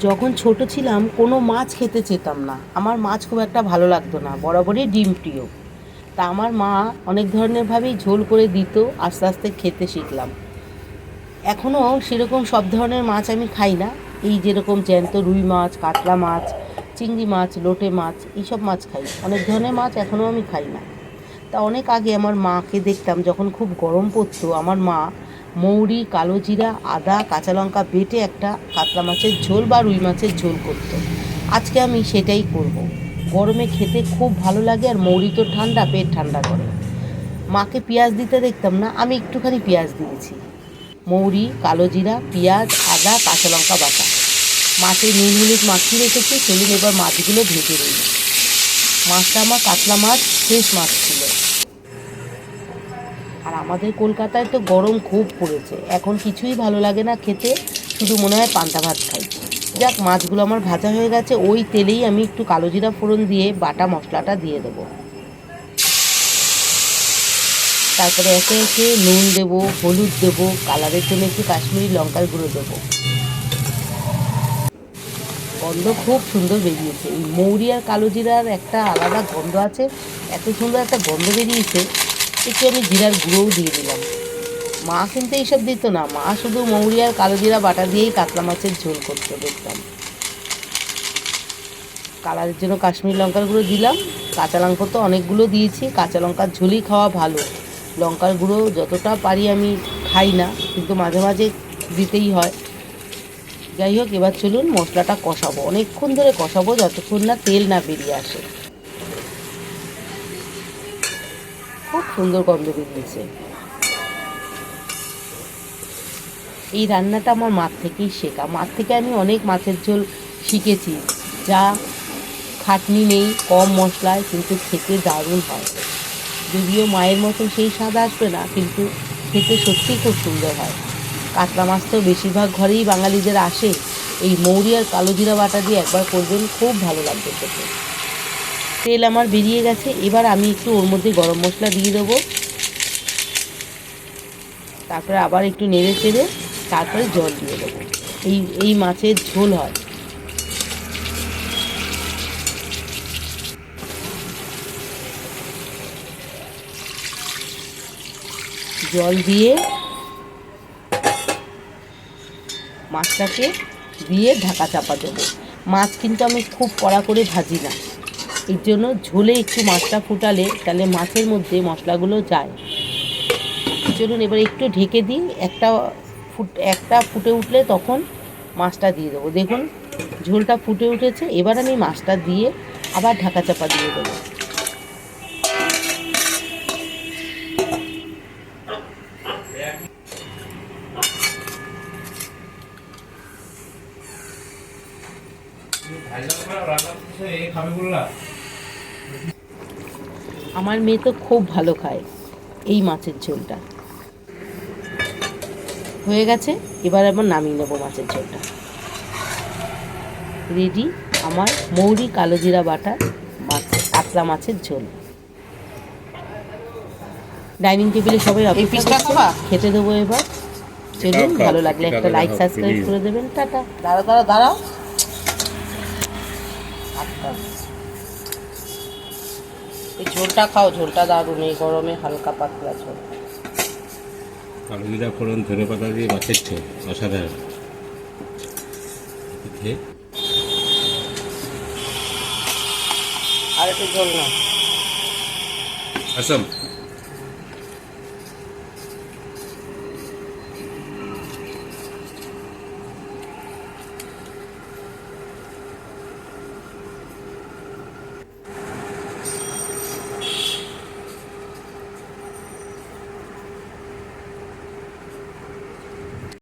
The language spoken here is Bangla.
যখন ছোট ছিলাম, কোনো মাছ খেতে চেতাম না। আমার মাছ খুব একটা ভালো লাগতো না, বরাবরই ডিম প্রিয়। তা আমার মা অনেক ধরনের ভাবেই ঝোল করে দিত, আস্তে আস্তে খেতে শিখলাম। এখনও সেরকম সব ধরনের মাছ আমি খাই না। এই যেরকম জ্যান্ত রুই মাছ, কাতলা মাছ, চিংড়ি মাছ, লোটে মাছ, এইসব মাছ খাই। অনেক ধরনের মাছ এখনও আমি খাই না। তা অনেক আগে আমার মাকে দেখতাম, যখন খুব গরম পড়তো, আমার মা মৌরি, কালো জিরা, আদা, কাঁচা লঙ্কা বেটে একটা কাতলা মাছের ঝোল বা রুই মাছের ঝোল করতো। আজকে আমি সেটাই করব। গরমে খেতে খুব ভালো লাগে আর মৌরি তো ঠান্ডা, পেট ঠান্ডা করে। মাকে পেঁয়াজ দিতে দেখতাম না, আমি একটুখানি পেঁয়াজ দিয়েছি। মৌরি, কালো জিরা, পেঁয়াজ, আদা, কাঁচা লঙ্কা বাটা। মাছে নুন, হলুদ মাখিয়ে রেখেছি, চলুন এবার মাছগুলো ভেজে নিই। মাছটা আমার কাতলা মাছ, ফ্রেশ মাছ ছিল। আমাদের কলকাতায় তো গরম খুব পড়েছে। এখন কিছুই ভালো লাগে না খেতে, শুধু মনে হয় পান্তা ভাত খাই। যাক, মাছগুলো আমার ভাজা হয়ে গেছে, ওই তেলেই আমি একটু কালো জিরা ফোড়ন দিয়ে বাটা মশলাটা দিয়ে দেবো। তারপরে একে একে নুন দেবো, হলুদ দেবো, কালারের জন্য একটু কাশ্মীরি লঙ্কার গুঁড়ো দেবো। গন্ধ খুব সুন্দর বেরিয়েছে। এই মৌরি আর কালো জিরার একটা আলাদা গন্ধ আছে, এত সুন্দর একটা গন্ধ বেরিয়েছে। একটু আমি জিরার গুঁড়োও দিয়ে দিলাম। মা কিন্তু এইসব দিত না। মা শুধু মৌরি আর কালো জিরা বাটা দিয়েই কাতলা মাছের ঝোল করতে দেখতাম। কালারের জন্য কাশ্মীর লঙ্কার গুঁড়ো দিলাম। কাঁচা লঙ্কা তো অনেকগুলো দিয়েছি। কাঁচা লঙ্কার ঝোলই খাওয়া ভালো। লঙ্কার গুঁড়ো যতটা পারি আমি খাই না, কিন্তু মাঝে মাঝে দিতেই হয়। যাই হোক, এবার চলুন মশলাটা কষাবো। অনেকক্ষণ ধরে কষাবো, যতক্ষণ না তেল না বেরিয়ে আসে। খুব সুন্দর গন্ধ বেরিয়েছে। এই রান্নাটা আমার মার থেকেই শেখা। মার থেকে আমি অনেক মাছের ঝোল শিখেছি, যা খাটনি নেই, কম মশলায়, কিন্তু খেতে দারুণ হয়। যদিও মায়ের মতন সেই স্বাদ আসবে না, কিন্তু খেতে সত্যিই খুব সুন্দর হয়। কাতলা মাছ তো বেশিরভাগ ঘরেই বাঙালিদের আসে। এই মৌরি আর কালো জিরা বাটা দিয়ে একবার করবেন, খুব ভালো লাগবে খেতে। তেল আমার বেরিয়ে গেছে। এবার আমি একটু ওর মধ্যে গরম মশলা দিয়ে দেবো। তারপরে আবার একটু নেড়ে চেড়ে তারপরে জল দিয়ে দেবো। এই এই মাছের ঝোল হয়। জল দিয়ে মাছটাকে দিয়ে ঢাকা চাপা দেবো। মাছ কিন্তু আমি খুব কড়া করে ভাজি না। এর জন্য ঝোলে একটু মাছটা ফুটালে তাহলে মাছের মধ্যে মশলাগুলো যায়। চলুন এবার একটু ঢেকে দিই, একটা ফুট, একটা ফুটে উঠলে তখন মাছটা দিয়ে দেবো। দেখুন, ঝোলটা ফুটে উঠেছে, এবার আমি মাছটা দিয়ে আবার ঢাকা চাপা দিয়ে দেবো। আমার মেয়ে তো খুব ভালো খায় এই মাছের ঝোলটা। হয়ে গেছে এবার আবার নামিয়ে নেব মাছের ঝোলটা। রেডি আমার মৌরি কালো জিরা বাটা মাছ কাতলা মাছের ঝোল। ডাইনিং টেবিলে সবাই অপেক্ষা খেতে দেবো এবার। চলুন ভালো লাগলে একটা লাইক সাবস্ক্রাইব করে দেবেন। টাটা। দাঁড়া দাঁড়া দাঁড়াও। এই ঝোলটা খাও ঝোলটা দারুণ এই গরমে হালকা পাতলা ঝোল। কালো জিরা ফোড়ন ধনে পাতা দিয়ে মাছের ঝোল অসাধারণ। আর একটু ঝোল না আসাম